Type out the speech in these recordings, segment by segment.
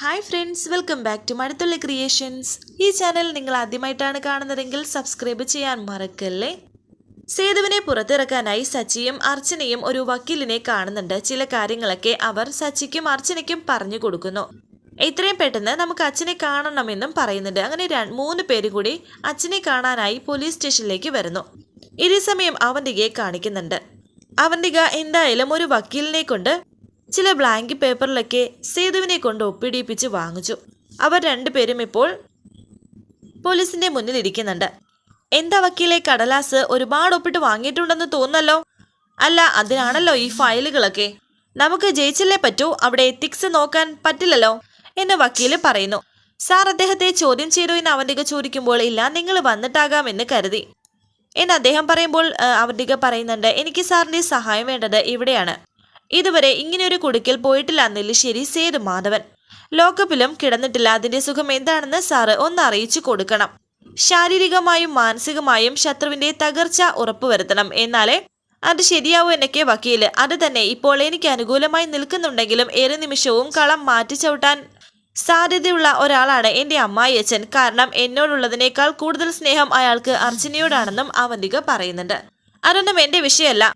Hi friends welcome back to Mazhathulli creations ഈ channel നിങ്ങൾ ആദ്യമായിട്ടാണ് കാണുന്നതെങ്കിൽ സബ്സ്ക്രൈബ് ചെയ്യാൻ മറക്കല്ലേ? സേതുവിനെ പുറത്തിറക്കാനായി സച്ചിയും അർച്ചനയും ഒരു വക്കീലിനെ കാണുന്നുണ്ട്. ചില കാര്യങ്ങളൊക്കെ അവർ സച്ചിക്കും അർച്ചനയ്ക്കും പറഞ്ഞു കൊടുക്കുന്നു. എത്രയും പെട്ടെന്ന് നമുക്ക് അച്ഛനെ കാണണമെന്നും പറയുന്നുണ്ട്. അങ്ങനെ മൂന്ന് പേര് കൂടി അച്ഛനെ കാണാനായി പോലീസ് സ്റ്റേഷനിലേക്ക് വരുന്നു. ഇതേ സമയം അവന്തികയെ കാണിക്കുന്നുണ്ട്. അവന്തിക എന്തായാലും ഒരു വക്കീലിനെ കൊണ്ട് ചില ബ്ലാങ്ക് പേപ്പറിലൊക്കെ സേതുവിനെ കൊണ്ട് ഒപ്പിടിപ്പിച്ച് വാങ്ങിച്ചു. അവർ രണ്ടുപേരും ഇപ്പോൾ പോലീസിന്റെ മുന്നിൽ ഇരിക്കുന്നുണ്ട്. എന്താ വക്കീലെ കടലാസ് ഒരുപാട് ഒപ്പിട്ട് വാങ്ങിയിട്ടുണ്ടെന്ന് തോന്നല്ലോ അല്ല അതിനാണല്ലോ ഈ ഫയലുകളൊക്കെ. നമുക്ക് ജയിച്ചല്ലേ പറ്റൂ? അവിടെ എത്തിക്സ് നോക്കാൻ പറ്റില്ലല്ലോ? എന്ന് വക്കീൽ പറയുന്നു. സാർ അദ്ദേഹത്തെ ചോദ്യം ചെയ്തു എന്ന് അവന്തിക ചോദിക്കുമ്പോൾ ഇല്ല നിങ്ങൾ വന്നിട്ടാകാമെന്ന് കരുതി. എന്ന് അദ്ദേഹം പറയുമ്പോൾ അവന്തിക പറയുന്നുണ്ട് എനിക്ക് സാറിന്റെ സഹായം വേണ്ടത് ഇവിടെയാണ്. ഇതുവരെ ഇങ്ങനെയൊരു കുടുക്കിൽ പോയിട്ടില്ല നെല്ലിശ്ശേരി സേതു മാധവൻ. ലോക്കപ്പിലും കിടന്നിട്ടില്ല. അതിന്റെ സുഖം എന്താണെന്ന് സാറ് ഒന്ന് അറിയിച്ചു കൊടുക്കണം. ശാരീരികമായും മാനസികമായും ശത്രുവിന്റെ തകർച്ച ഉറപ്പുവരുത്തണം. എന്നാലേ അത് ശരിയാവൂ എന്നൊക്കെ വക്കീൽ. അത് തന്നെ ഇപ്പോൾ എനിക്ക് അനുകൂലമായി നിൽക്കുന്നുണ്ടെങ്കിലും ഏറെ നിമിഷവും കളം മാറ്റിച്ചവിട്ടാൻ സാധ്യതയുള്ള ഒരാളാണ് എന്റെ അമ്മായിയച്ഛൻ. കാരണം എന്നോടുള്ളതിനേക്കാൾ കൂടുതൽ സ്നേഹം അയാൾക്ക് അർച്ചനയോടാണെന്നും അവന്തിക പറയുന്നുണ്ട്. അതൊന്നും എന്റെ വിഷയമല്ല.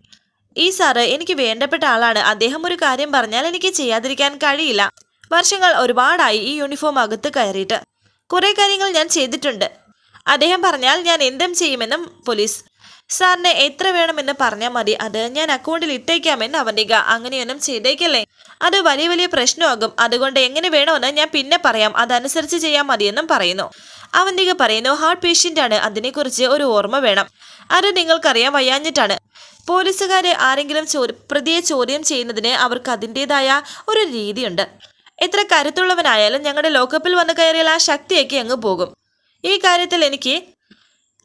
ഈ സാറ് എനിക്ക് വേണ്ടപ്പെട്ട ആളാണ്. അദ്ദേഹം ഒരു കാര്യം പറഞ്ഞാൽ എനിക്ക് ചെയ്യാതിരിക്കാൻ കഴിയില്ല. വർഷങ്ങൾ ഒരുപാടായി ഈ യൂണിഫോം അകത്ത് കയറിയിട്ട്. കുറെ കാര്യങ്ങൾ ഞാൻ ചെയ്തിട്ടുണ്ട്. അദ്ദേഹം പറഞ്ഞാൽ ഞാൻ എന്തും ചെയ്യുമെന്നും പോലീസ് സാറിന് എത്ര വേണമെന്ന് പറഞ്ഞാൽ മതി. അത് ഞാൻ അക്കൗണ്ടിൽ ഇട്ടേക്കാമെന്ന് അവന്തിക അങ്ങനെയൊന്നും ചെയ്തേക്കല്ലേ? അത് വലിയ വലിയ പ്രശ്നമാകും. അതുകൊണ്ട് എങ്ങനെ വേണമെന്ന് ഞാൻ പിന്നെ പറയാം. അതനുസരിച്ച് ചെയ്യാൻ മതിയെന്നും പറയുന്നു. അവന്തിക പറയുന്നു ഹാർട്ട് പേഷ്യന്റ് ആണ് അതിനെക്കുറിച്ച് ഒരു ഓർമ്മ വേണം. അത് നിങ്ങൾക്കറിയാൻ വയ്യാഞ്ഞിട്ടാണ്. പോലീസുകാർ ആരെങ്കിലും പ്രതിയെ ചോദ്യം ചെയ്യുന്നതിന് അവർക്ക് അതിന്റെതായ ഒരു രീതിയുണ്ട്. എത്ര കരുത്തുള്ളവനായാലും ഞങ്ങളുടെ ലോക്കപ്പിൽ വന്നു കയറിയാൽ ആ ശക്തിയൊക്കെ അങ്ങ് പോകും. ഈ കാര്യത്തിൽ എനിക്ക്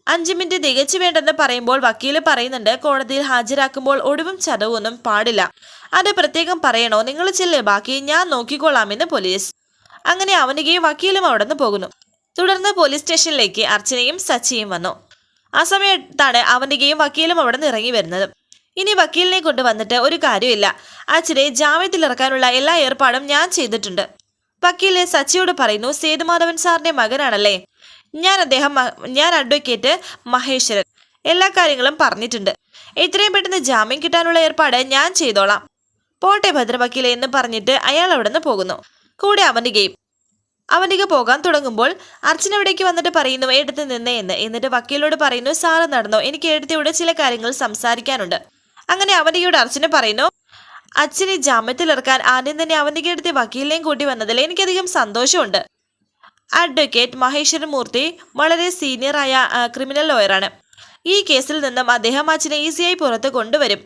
അഞ്ച് മിനിറ്റ് തികച്ചു വേണ്ടെന്ന് പറയുമ്പോൾ വക്കീൽ പറയുന്നുണ്ട് കോടതിയിൽ ഹാജരാക്കുമ്പോൾ ഒടുവും ചതവൊന്നും പാടില്ല. അത് പ്രത്യേകം പറയണോ? നിങ്ങൾ ചെല്ലേ. ബാക്കി ഞാൻ നോക്കിക്കൊള്ളാമെന്ന് പോലീസ്. അങ്ങനെ അവനികയും വക്കീലും അവിടെ നിന്ന് പോകുന്നു. തുടർന്ന് പോലീസ് സ്റ്റേഷനിലേക്ക് അർച്ചനയും സച്ചിയും വന്നു. ആ സമയത്താണ് അവന്റെയും വക്കീലും അവിടെ നിന്ന് ഇറങ്ങി വരുന്നത്. ഇനി വക്കീലിനെ കൊണ്ട് വന്നിട്ട് ഒരു കാര്യമില്ല അച്ഛനെ ജാമ്യത്തിൽ ഇറക്കാനുള്ള എല്ലാ ഏർപ്പാടും ഞാൻ ചെയ്തിട്ടുണ്ട്. വക്കീൽ സച്ചിയോട് പറയുന്നു സേതുമാധവൻ സാറിന്റെ മകനാണല്ലേ? ഞാൻ അദ്ദേഹം ഞാൻ അഡ്വക്കേറ്റ് മഹേശ്വരൻ. എല്ലാ കാര്യങ്ങളും പറഞ്ഞിട്ടുണ്ട്. എത്രയും പെട്ടെന്ന് ജാമ്യം കിട്ടാനുള്ള ഏർപ്പാട് ഞാൻ ചെയ്തോളാം. പോട്ടെ ഭദ്രവക്കീലെ എന്ന് പറഞ്ഞിട്ട് അയാൾ അവിടെ നിന്ന് പോകുന്നു. കൂടെ അവനികയും അവനിക പോകാൻ തുടങ്ങുമ്പോൾ അർച്ചന ഇവിടേക്ക് വന്നിട്ട് പറയുന്നു എടുത്ത് നിന്നേ എന്ന്. എന്നിട്ട് വക്കീലോട് പറയുന്നു സാറ് നടന്നോ എനിക്ക് എടുത്തിവിടെ ചില കാര്യങ്ങൾ സംസാരിക്കാനുണ്ട്. അങ്ങനെ അവനികയോട് അർച്ചന പറയുന്നു അച്ഛനെ ജാമ്യത്തിലിറക്കാൻ ആദ്യം തന്നെ അവനിക എടുത്ത് വക്കീലിനെയും കൂട്ടി വന്നതിൽ എനിക്കധികം സന്തോഷമുണ്ട്. അഡ്വക്കേറ്റ് മഹേശ്വരൻ മൂർത്തി വളരെ സീനിയറായ ക്രിമിനൽ ലോയറാണ് ഈ കേസിൽ നിന്നും അദ്ദേഹം അച്ഛനെ ഈസിയായി പുറത്ത് കൊണ്ടുവരും.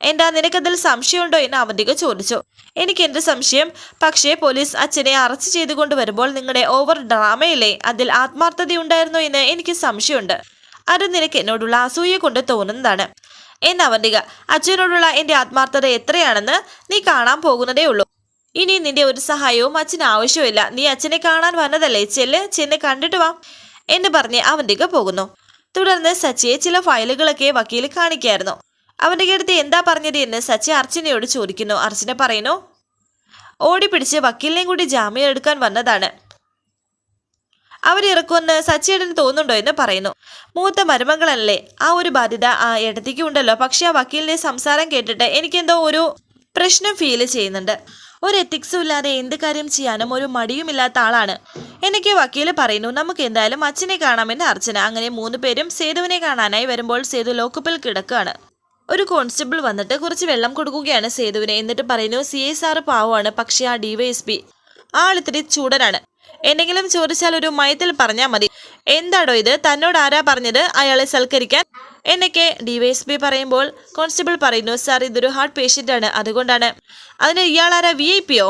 എന്താ നിനക്കതിൽ സംശയമുണ്ടോ എന്ന് അവന്തിക ചോദിച്ചു. എനിക്ക് എന്ത് സംശയം? പക്ഷേ പോലീസ് അച്ഛനെ അറസ്റ്റ് ചെയ്തു കൊണ്ടുവരുമ്പോൾ നിങ്ങളുടെ ഓവർ ഡ്രാമയില്ലേ? അതിൽ ആത്മാർത്ഥതയുണ്ടായിരുന്നോ എന്ന് എനിക്ക് സംശയമുണ്ട്. അത് നിനക്ക് എന്നോടുള്ള അസൂയ കൊണ്ട് തോന്നുന്നതാണ്. എന്ന് അവന്തിക അച്ഛനോടുള്ള എന്റെ ആത്മാർത്ഥത എത്രയാണെന്ന് നീ കാണാൻ പോകുന്നതേ ഉള്ളൂ. ഇനി നിന്റെ ഒരു സഹായവും അച്ഛന് ആവശ്യമില്ല. നീ അച്ഛനെ കാണാൻ വന്നതല്ലേ? ചെല്ല് ചെന്ന് കണ്ടിട്ട് വാ. എന്ന് പറഞ്ഞ് അവന്തിക പോകുന്നു. തുടർന്ന് സച്ചിയെ ചില ഫയലുകളൊക്കെ വക്കീൽ കാണിക്കായിരുന്നു. അവന്റെ അടുത്ത് എന്താ പറഞ്ഞത് എന്ന് സച്ചി അർച്ചനയോട് ചോദിക്കുന്നു. അർച്ചന പറയുന്നു ഓടിപ്പിടിച്ച് വക്കീലിനെയും കൂടി ജാമ്യം എടുക്കാൻ വന്നതാണ്. അവരിറക്കുമെന്ന് സച്ചിയേടന് തോന്നുന്നുണ്ടോ എന്ന് പറയുന്നു. മൂത്ത മരുമകളല്ലേ ആ ഒരു ബാധ്യത ആ ഇടത്തേക്ക് ഉണ്ടല്ലോ. പക്ഷെ ആ വക്കീലിന്റെ സംസാരം കേട്ടിട്ട് എനിക്കെന്തോ ഒരു പ്രശ്നം ഫീൽ ചെയ്യുന്നുണ്ട്. ഒരു എത്തിക്സും ഇല്ലാതെ എന്ത് കാര്യം ചെയ്യാനും ഒരു മടിയുമില്ലാത്ത ആളാണ്. എനിക്ക് വക്കീൽ പറയുന്നു നമുക്ക് എന്തായാലും അച്ഛനെ കാണാമെന്ന് അർച്ചന. അങ്ങനെ മൂന്ന് പേരും സേതുവിനെ കാണാനായി വരുമ്പോൾ സേതു ലോക്കപ്പിൽ കിടക്കുകയാണ്. ഒരു കോൺസ്റ്റബിൾ വന്നിട്ട് കുറച്ച് വെള്ളം കൊടുക്കുകയാണ് സേതുവിനെ. എന്നിട്ട് പറയുന്നു സി എസ് ആർ പാവമാണ് പക്ഷേ ആ ഡിവൈഎസ്പി ആളിത്തിരി ചൂടനാണ്. എന്തെങ്കിലും ചോദിച്ചാൽ ഒരു മയത്തിൽ പറഞ്ഞാൽ മതി. എന്താടോ ഇത്? തന്നോട് ആരാ പറഞ്ഞത്? അയാളെ സൽക്കരിക്കാൻ? എന്നൊക്കെ ഡിവൈഎസ്പി പറയുമ്പോൾ കോൺസ്റ്റബിൾ പറയുന്നു സാർ ഇതൊരു ഹാർട്ട് പേഷ്യന്റ് ആണ് അതുകൊണ്ടാണ്. അതിന് ഇയാൾ ആരാ? വി ഐ പിയോ?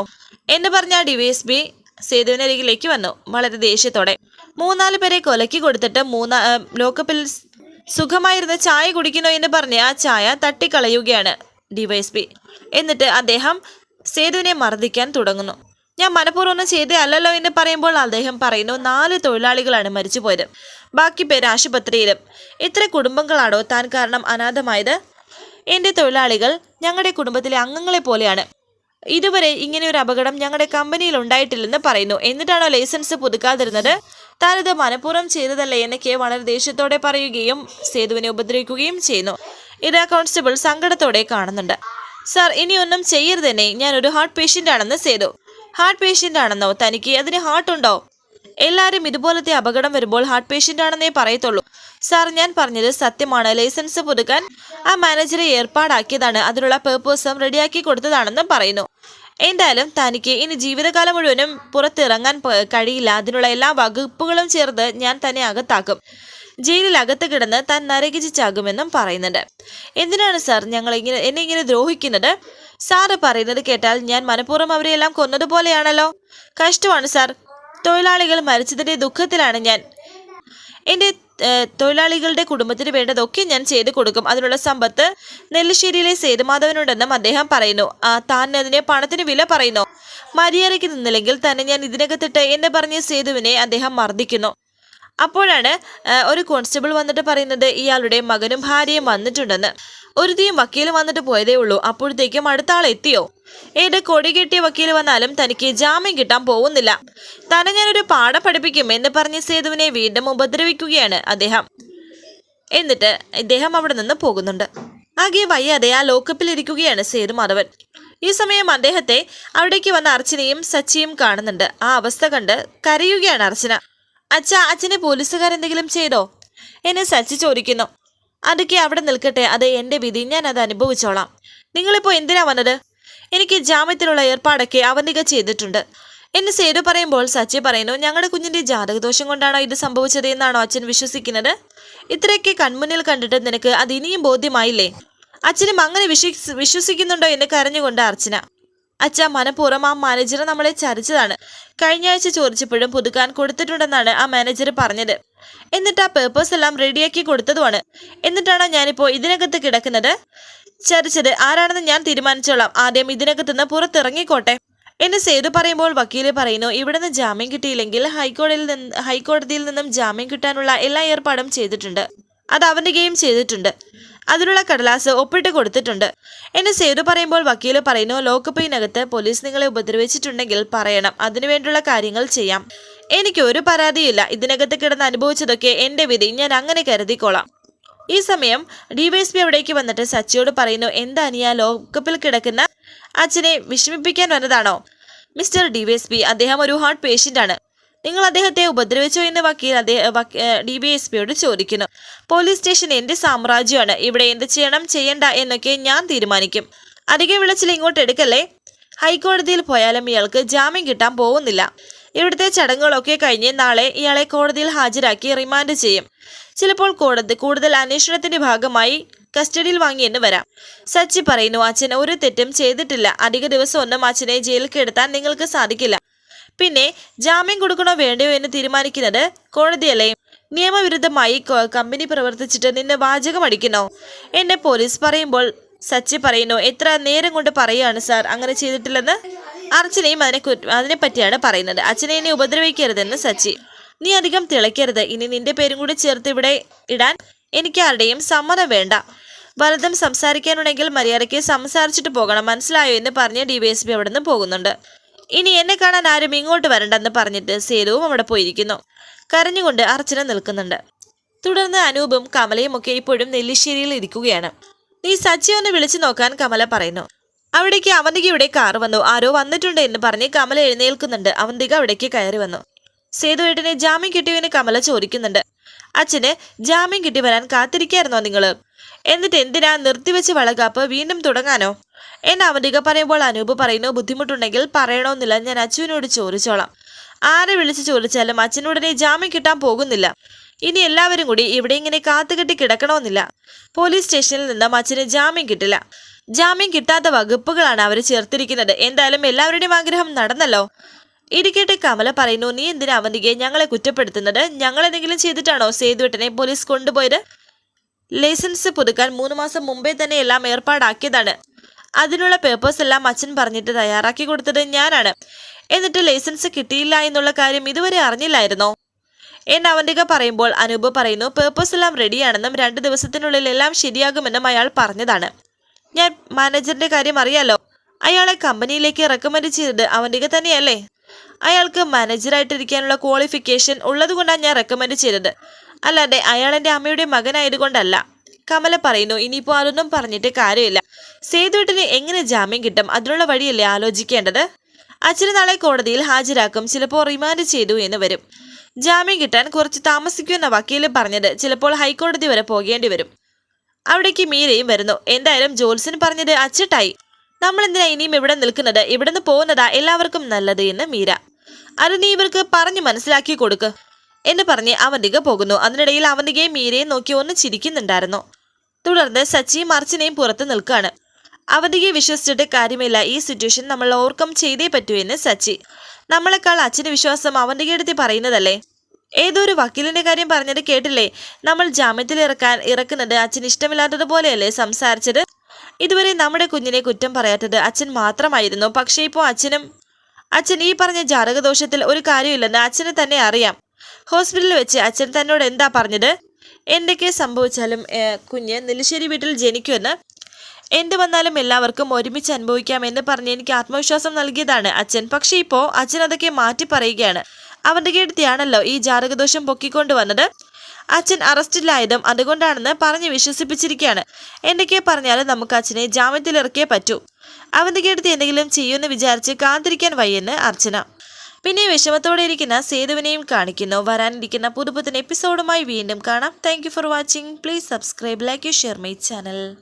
എന്ന് പറഞ്ഞ ഡിവൈഎസ്പി സേതുവിനരികിലേക്ക് വന്നു വളരെ ദേഷ്യത്തോടെ. മൂന്നാൽ പേരെ കൊലക്കി കൊടുത്തിട്ട് മൂന്നാ ലോക്കപ്പിൽ സുഖമായിരുന്ന ചായ കുടിക്കണോ എന്ന് പറഞ്ഞ് ആ ചായ തട്ടിക്കളയുകയാണ് ഡിവൈഎസ്പി എന്നിട്ട് അദ്ദേഹം സേതുവിനെ മർദ്ദിക്കാൻ തുടങ്ങുന്നു. ഞാൻ മനഃപൂർവം ചെയ്തേ അല്ലല്ലോ എന്ന് പറയുമ്പോൾ അദ്ദേഹം പറയുന്നു നാല് തൊഴിലാളികളാണ് മരിച്ചുപോയത്. ബാക്കി പേര് ആശുപത്രിയിലും. ഇത്ര കുടുംബങ്ങളാണോ താൻ കാരണം അനാഥമായത്? എന്റെ തൊഴിലാളികൾ ഞങ്ങളുടെ കുടുംബത്തിലെ അംഗങ്ങളെ പോലെയാണ്. ഇതുവരെ ഇങ്ങനെ ഒരു അപകടം ഞങ്ങളുടെ കമ്പനിയിൽ ഉണ്ടായിട്ടില്ലെന്ന് പറയുന്നു. എന്നിട്ടാണോ ലൈസൻസ് പുതുക്കാതിരുന്നത്? താനിത് മനഃപൂർവം ചെയ്തതല്ലേ എന്നൊക്കെ വളരെ ദേഷ്യത്തോടെ പറയുകയും സേതുവിനെ ഉപദ്രവിക്കുകയും ചെയ്യുന്നു. ഇത് കോൺസ്റ്റബിൾ സങ്കടത്തോടെ കാണുന്നുണ്ട്. സാർ ഇനിയൊന്നും ചെയ്യരുതെന്നെ ഞാൻ ഒരു ഹാർട്ട് പേഷ്യന്റ് ആണെന്ന് സേതു. ഹാർട്ട് പേഷ്യന്റ് ആണെന്നോ? തനിക്ക് അതിന് ഹാർട്ട് ഉണ്ടോ എല്ലാവരും ഇതുപോലത്തെ അപകടം വരുമ്പോൾ ഹാർട്ട് പേഷ്യന്റ് ആണെന്നേ പറയത്തുള്ളൂ. സാർ ഞാൻ പറഞ്ഞത് സത്യമാണ്. ലൈസൻസ് പുതുക്കാൻ ആ മാനേജറെ ഏർപ്പാടാക്കിയതാണ്. അതിനുള്ള പേർപ്പസും റെഡിയാക്കി കൊടുത്തതാണെന്നും പറയുന്നു. എന്തായാലും തനിക്ക് ഇനി ജീവിതകാലം മുഴുവനും പുറത്തിറങ്ങാൻ കഴിയില്ല. അതിനുള്ള എല്ലാ വകുപ്പുകളും ചേർത്ത് ഞാൻ തന്നെ അകത്താക്കും. ജയിലിൽ അകത്ത് കിടന്ന് താൻ നരകിച്ചാകുമെന്നും പറയുന്നുണ്ട്. എന്തിനാണ് സാർ ഞങ്ങൾ ഇങ്ങനെ എന്നെ ഇങ്ങനെ ദ്രോഹിക്കുന്നത്? സാറ് പറയുന്നത് കേട്ടാൽ ഞാൻ മനഃപൂർവം അവരെയെല്ലാം കൊന്നതുപോലെയാണല്ലോ. കഷ്ടമാണ് സാർ. തൊഴിലാളികൾ മരിച്ചതിന്റെ ദുഃഖത്തിലാണ് ഞാൻ. എന്റെ തൊഴിലാളികളുടെ കുടുംബത്തിന് വേണ്ടതൊക്കെ ഞാൻ ചെയ്തു കൊടുക്കും. അതിനുള്ള സമ്പത്ത് നെല്ലിശ്ശേരിയിലെ സേതുമാധവനുണ്ടെന്നും അദ്ദേഹം പറയുന്നു. താൻ അതിനെ പണത്തിന് വില പറയുന്നു. മര്യാദയ്ക്ക് നിന്നില്ലെങ്കിൽ തന്നെ ഞാൻ ഇതിനകത്തിട്ട് എന്ന് പറഞ്ഞ സേതുവിനെ അദ്ദേഹം മർദ്ദിക്കുന്നു. അപ്പോഴാണ് ഒരു കോൺസ്റ്റബിൾ വന്നിട്ട് പറയുന്നത് ഇയാളുടെ മകനും ഭാര്യയും വന്നിട്ടുണ്ടെന്ന്. ഒരുതിയും വക്കീലും വന്നിട്ട് പോയതേ ഉള്ളൂ. അപ്പോഴത്തേക്കും അടുത്ത ആൾ എത്തിയോ? ഏത് കൊടി കിട്ടിയ വക്കീൽ വന്നാലും തനിക്ക് ജാമ്യം കിട്ടാൻ പോകുന്നില്ല. തന്നെ ഞാനൊരു പാഠം പഠിപ്പിക്കും എന്ന് പറഞ്ഞ് സേതുവിനെ വീണ്ടും ഉപദ്രവിക്കുകയാണ് അദ്ദേഹം. എന്നിട്ട് ഇദ്ദേഹം അവിടെ നിന്ന് പോകുന്നുണ്ട്. ആകെ വയ്യാതെ ആ ലോക്കപ്പിൽ ഇരിക്കുകയാണ് സേതു മാധവൻ. ഈ സമയം അദ്ദേഹത്തെ അവിടേക്ക് വന്ന അർച്ചനയും സച്ചിയും കാണുന്നുണ്ട്. ആ അവസ്ഥ കണ്ട് കരയുകയാണ് അർച്ചന. അച്ഛ അച്ഛനെ പോലീസുകാരെന്തെങ്കിലും ചെയ്തോ? എന്നെ സച്ചി ചോദിക്കുന്നു. അതൊക്കെ അവിടെ നിൽക്കട്ടെ. അത് എന്റെ വിധി. ഞാൻ അത് അനുഭവിച്ചോളാം. നിങ്ങളിപ്പോൾ എന്തിനാ വന്നത്? എനിക്ക് ജാമ്യത്തിനുള്ള ഏർപ്പാടൊക്കെ അവനിക ചെയ്തിട്ടുണ്ട്. എന്ന് സേതു പറയുമ്പോൾ സച്ചി പറയുന്നു ഞങ്ങളുടെ കുഞ്ഞിന്റെ ജാതകദോഷം കൊണ്ടാണോ ഇത് സംഭവിച്ചത് എന്നാണോ അച്ഛൻ വിശ്വസിക്കുന്നത്? ഇത്രയൊക്കെ കൺമുന്നിൽ കണ്ടിട്ട് നിനക്ക് അത് ഇനിയും ബോധ്യമായില്ലേ? അച്ഛനും അങ്ങനെ വിശ്വസ് വിശ്വസിക്കുന്നുണ്ടോ എന്ന് കരഞ്ഞുകൊണ്ട് അർച്ചന. അച്ഛ മനഃപൂർവം ആ മാനേജർ നമ്മളെ ചരിച്ചതാണ് കഴിഞ്ഞ ആഴ്ച ചോദിച്ചപ്പോഴും പുതുക്കാൻ കൊടുത്തിട്ടുണ്ടെന്നാണ് ആ മാനേജർ പറഞ്ഞത്. എന്നിട്ട് ആ പേപ്പേഴ്സ് എല്ലാം റെഡിയാക്കി കൊടുത്തതുമാണ്. എന്നിട്ടാണോ ഞാനിപ്പോൾ ഇതിനകത്ത് കിടക്കുന്നത്? ചതിച്ചത് ആരാണെന്ന് ഞാൻ തീരുമാനിച്ചോളാം. ആദ്യം ഇതിനകത്തുനിന്ന് പുറത്തിറങ്ങിക്കോട്ടെ. എന്ന് സേതു പറയുമ്പോൾ വക്കീൽ പറയുന്നു ഇവിടുന്ന് ജാമ്യം കിട്ടിയില്ലെങ്കിൽ ഹൈക്കോടതിയിൽ നിന്ന് ഹൈക്കോടതിയിൽ നിന്നും ജാമ്യം കിട്ടാനുള്ള എല്ലാ ഏർപ്പാടും ചെയ്തിട്ടുണ്ട്. അത് അവന്റെ ഗെയിം ചെയ്തിട്ടുണ്ട്. അതിനുള്ള കടലാസ് ഒപ്പിട്ട് കൊടുത്തിട്ടുണ്ട്. എന്ന് സേതു പറയുമ്പോൾ വക്കീൽ പറയുന്നു ലോക്കപ്പിനകത്ത് പോലീസ് നിങ്ങളെ ഉപദ്രവിച്ചിട്ടുണ്ടെങ്കിൽ പറയണം. അതിനുവേണ്ടിയുള്ള കാര്യങ്ങൾ ചെയ്യാം. എനിക്ക് ഒരു പരാതിയില്ല. ഇതിനകത്ത് കിടന്ന് അനുഭവിച്ചതൊക്കെ എന്റെ വിധി. ഞാൻ അങ്ങനെ കരുതിക്കോളാം. ഈ സമയം ഡിവൈഎസ്പി അവിടേക്ക് വന്നിട്ട് സച്ചിയോട് പറയുന്നു എന്താ ആ ലോക്കപ്പിൽ കിടക്കുന്ന അച്ഛനെ വിഷമിപ്പിക്കാൻ വന്നതാണോ? മിസ്റ്റർ ഡിവൈഎസ്പി അദ്ദേഹം ഒരു ഹാർട്ട് പേഷ്യന്റ് ആണ്. നിങ്ങൾ അദ്ദേഹത്തെ ഉപദ്രവിച്ചോ എന്ന് വക്കീൽ അദ്ദേഹം ഡി ബി എസ് പിയോട് ചോദിക്കുന്നു. പോലീസ് സ്റ്റേഷൻ എന്റെ സാമ്രാജ്യമാണ്. ഇവിടെ എന്ത് ചെയ്യണം ചെയ്യണ്ട എന്നൊക്കെ ഞാൻ തീരുമാനിക്കും. അധികം വിളിച്ചിൽ ഇങ്ങോട്ട് എടുക്കല്ലേ? ഹൈക്കോടതിയിൽ പോയാലും ഇയാൾക്ക് ജാമ്യം കിട്ടാൻ പോകുന്നില്ല. ഇവിടുത്തെ ചടങ്ങുകളൊക്കെ കഴിഞ്ഞ് നാളെ ഇയാളെ കോടതിയിൽ ഹാജരാക്കി റിമാൻഡ് ചെയ്യും. ചിലപ്പോൾ കോടതി കൂടുതൽ അന്വേഷണത്തിന്റെ ഭാഗമായി കസ്റ്റഡിയിൽ വാങ്ങിയെന്ന് വരാം. സച്ചി പറയുന്നു അച്ഛൻ ഒരു തെറ്റും ചെയ്തിട്ടില്ല. അധിക ദിവസമൊന്നും അച്ഛനെ ജയിലിൽ കിടത്താൻ നിങ്ങൾക്ക് സാധിക്കില്ല. പിന്നെ ജാമ്യം കൊടുക്കണോ വേണ്ടയോ എന്ന് തീരുമാനിക്കുന്നത് കോടതിയല്ലേ? നിയമവിരുദ്ധമായി കമ്പനി പ്രവർത്തിച്ചിട്ട് നിന്നെ വാചകം അടിക്കണോ എന്നെ പോലീസ് പറയുമ്പോൾ സച്ചി പറയുന്നു എത്ര നേരം കൊണ്ട് പറയുകയാണ് സാർ അങ്ങനെ ചെയ്തിട്ടില്ലെന്ന്? അർച്ചനയും അതിനെ അതിനെ അതിനെപ്പറ്റിയാണ് പറയുന്നത്. അച്ഛനെ എന്നെ ഉപദ്രവിക്കരുതെന്ന് സച്ചി. നീ അധികം തിളയ്ക്കരുത്. ഇനി നിന്റെ പേരും കൂടി ചേർത്ത് ഇവിടെ ഇടാൻ എനിക്ക് ആരുടെയും സമ്മതം വേണ്ട. വലതും സംസാരിക്കാനുണ്ടെങ്കിൽ മര്യാദയ്ക്ക് സംസാരിച്ചിട്ട് പോകണം. മനസ്സിലായോ എന്ന് പറഞ്ഞ് ഡി വൈ എസ് പി അവിടെ നിന്ന് പോകുന്നുണ്ട്. ഇനി എന്നെ കാണാൻ ആരും ഇങ്ങോട്ട് വരണ്ടെന്ന് പറഞ്ഞിട്ട് സേതുവും അവിടെ പോയിരിക്കുന്നു. കരഞ്ഞുകൊണ്ട് അർച്ചന നിൽക്കുന്നുണ്ട്. തുടർന്ന് അനൂപും കമലയും ഒക്കെ ഇപ്പോഴും നെല്ലിശ്ശേരിയിൽ ഇരിക്കുകയാണ്. നീ സച്ചി ഒന്ന് വിളിച്ചു നോക്കാൻ കമല പറയുന്നു. അവിടേക്ക് അവന്തികയുടെ കാർ വന്നു. ആരോ വന്നിട്ടുണ്ട് എന്ന് പറഞ്ഞ് കമല എഴുന്നേൽക്കുന്നുണ്ട്. അവന്തിക അവിടേക്ക് കയറി വന്നു. സേതുവേട്ടനെ ജാമ്യം കിട്ടിയവന് കമല ചോദിക്കുന്നുണ്ട്. അച്ഛന് ജാമ്യം കിട്ടി വരാൻ കാത്തിരിക്കായിരുന്നോ നിങ്ങൾ? എന്നിട്ട് എന്തിനാ നിർത്തിവെച്ച് വളകാപ്പ് വീണ്ടും തുടങ്ങാനോ? എന്നെ അവന്തിക പറയുമ്പോൾ അനൂപ് പറയുന്നു ബുദ്ധിമുട്ടുണ്ടെങ്കിൽ പറയണമെന്നില്ല ഞാൻ അച്ഛനോട് ചോദിച്ചോളാം. ആരെ വിളിച്ച് ചോദിച്ചാലും അച്ഛനുടനെ ജാമ്യം കിട്ടാൻ പോകുന്നില്ല. ഇനി എല്ലാവരും കൂടി ഇവിടെ ഇങ്ങനെ കാത്തുകെട്ടി കിടക്കണമെന്നില്ല പോലീസ് സ്റ്റേഷനിൽ നിന്നും അച്ഛന് ജാമ്യം കിട്ടില്ല. ജാമ്യം കിട്ടാത്ത വകുപ്പുകളാണ് അവർ ചേർത്തിരിക്കുന്നത്. എന്തായാലും എല്ലാവരുടെയും ആഗ്രഹം നടന്നല്ലോ. ഇരിക്കട്ടെ കമല പറയുന്നു നീ എന്തിനാ അവന്തികയെ ഞങ്ങളെ കുറ്റപ്പെടുത്തുന്നത്? ഞങ്ങൾ എന്തെങ്കിലും ചെയ്തിട്ടാണോ സേതുവേട്ടനെ പോലീസ് കൊണ്ടുപോയത്? ലൈസൻസ് പുതുക്കാൻ മൂന്ന് മാസം മുമ്പേ തന്നെ എല്ലാം ഏർപ്പാടാക്കിയതാണ്. അതിനുള്ള പേപ്പേഴ്സ് എല്ലാം അച്ഛൻ പറഞ്ഞിട്ട് തയ്യാറാക്കി കൊടുത്തത് ഞാനാണ്. എന്നിട്ട് ലൈസൻസ് കിട്ടിയില്ല എന്നുള്ള കാര്യം ഇതുവരെ അറിഞ്ഞില്ലായിരുന്നോ? എന്ന് അവന്തിക പറയുമ്പോൾ അനൂപ് പറയുന്നു പേപ്പേഴ്സ് എല്ലാം റെഡിയാണെന്നും രണ്ട് ദിവസത്തിനുള്ളിൽ എല്ലാം ശരിയാകുമെന്നും അയാൾ പറഞ്ഞതാണ്. ഞാൻ മാനേജറിന്റെ കാര്യം അറിയാലോ. അയാളെ കമ്പനിയിലേക്ക് റെക്കമെൻഡ് ചെയ്തത് അവന്റെ തന്നെയല്ലേ? അയാൾക്ക് മാനേജറായിട്ടിരിക്കാനുള്ള ക്വാളിഫിക്കേഷൻ ഉള്ളതുകൊണ്ടാണ് ഞാൻ റെക്കമെൻഡ് ചെയ്തത്. അല്ലാതെ അയാൾ എന്റെ അമ്മയുടെ മകനായതുകൊണ്ടല്ല. കമല പറയുന്നു ഇനിയിപ്പോൾ അതൊന്നും പറഞ്ഞിട്ട് കാര്യമില്ല. സേതുവേട്ടിന് എങ്ങനെ ജാമ്യം കിട്ടും? അതിനുള്ള വഴിയല്ലേ ആലോചിക്കേണ്ടത്? അച്ഛന് നാളെ കോടതിയിൽ ഹാജരാക്കും. ചിലപ്പോൾ റിമാൻഡ് ചെയ്തു എന്ന് വരും. ജാമ്യം കിട്ടാൻ കുറച്ച് താമസിക്കുമെന്ന വക്കീൽ പറഞ്ഞത്. ചിലപ്പോൾ ഹൈക്കോടതി വരെ പോകേണ്ടി വരും. അവിടേക്ക് മീരയും വരുന്നു. എന്തായാലും ജോത്സ്യൻ പറഞ്ഞത് അച്ചിട്ടായി. നമ്മൾ എന്തിനാ ഇനിയും ഇവിടെ നിൽക്കുന്നത്? ഇവിടുന്ന് പോകുന്നതാ എല്ലാവർക്കും നല്ലത് എന്ന് മീര. അത് നീ ഇവർക്ക് പറഞ്ഞു മനസ്സിലാക്കി കൊടുക്ക് എന്ന് പറഞ്ഞ് അവന്തിക പോകുന്നു. അതിനിടയിൽ അവന്തികയും മീരയും നോക്കി ഒന്ന് ചിരിക്കുന്നുണ്ടായിരുന്നു. തുടർന്ന് സച്ചിയും അർച്ചനയും പുറത്ത് നിൽക്കുകയാണ് അവന്തികയെ വിശ്വസിച്ചിട്ട് കാര്യമില്ല. ഈ സിറ്റുവേഷൻ നമ്മൾ ഓവർകം ചെയ്തേ പറ്റൂ എന്ന് സച്ചി. നമ്മളെക്കാൾ അച്ഛന് വിശ്വാസം അവന്തിക അടുത്ത് പറയുന്നതല്ലേ? ഏതോ ഒരു വക്കീലിന്റെ കാര്യം പറഞ്ഞത് കേട്ടില്ലേ? നമ്മൾ ജാമ്യത്തിൽ ഇറക്കാൻ ഇറക്കുന്നത് അച്ഛൻ ഇഷ്ടമില്ലാത്തതുപോലെയല്ലേ സംസാരിച്ചത്? ഇതുവരെ നമ്മുടെ കുഞ്ഞിനെ കുറ്റം പറയാത്തത് അച്ഛൻ മാത്രമായിരുന്നു. പക്ഷേ ഇപ്പോൾ അച്ഛനും അച്ഛൻ ഈ പറഞ്ഞ ജാതകദോഷത്തിൽ ഒരു കാര്യമില്ലെന്ന് അച്ഛന് തന്നെ അറിയാം. ഹോസ്പിറ്റലിൽ വെച്ച് അച്ഛൻ തന്നോട് എന്താ പറഞ്ഞത്? എന്തൊക്കെ സംഭവിച്ചാലും കുഞ്ഞ് നെല്ലിശ്ശേരി വീട്ടിൽ ജനിക്കുമെന്ന് എന്ത് വന്നാലും എല്ലാവർക്കും ഒരുമിച്ച് അനുഭവിക്കാം എന്ന് പറഞ്ഞ് എനിക്ക് ആത്മവിശ്വാസം നൽകിയതാണ് അച്ഛൻ. പക്ഷേ ഇപ്പോൾ അച്ഛൻ അതൊക്കെ മാറ്റി പറയുകയാണ്. അവന്റെ കീഴ്ത്തിയാണല്ലോ ഈ ജാതകദോഷം പൊക്കിക്കൊണ്ടുവന്നത് അച്ഛൻ അറസ്റ്റിലായതും അതുകൊണ്ടാണെന്ന് പറഞ്ഞ് വിശ്വസിപ്പിച്ചിരിക്കുകയാണ്. എന്തൊക്കെ പറഞ്ഞാലും നമുക്ക് അച്ഛനെ ജാമ്യത്തിലിറക്കിയേ പറ്റൂ. അവന്റെ കീഴ്ത്തി എന്തെങ്കിലും ചെയ്യുമെന്ന് വിചാരിച്ച് കാത്തിരിക്കാൻ വയ്യെന്ന് അർച്ചന. പിന്നെ വിഷമത്തോടെ ഇരിക്കുന്ന സേതുവിനെയും കാണിക്കുന്നു. വരാനിരിക്കുന്ന പുതുപുത്തൻ എപ്പിസോഡുമായി വീണ്ടും കാണാം. Thank for watching please subscribe like you share my channel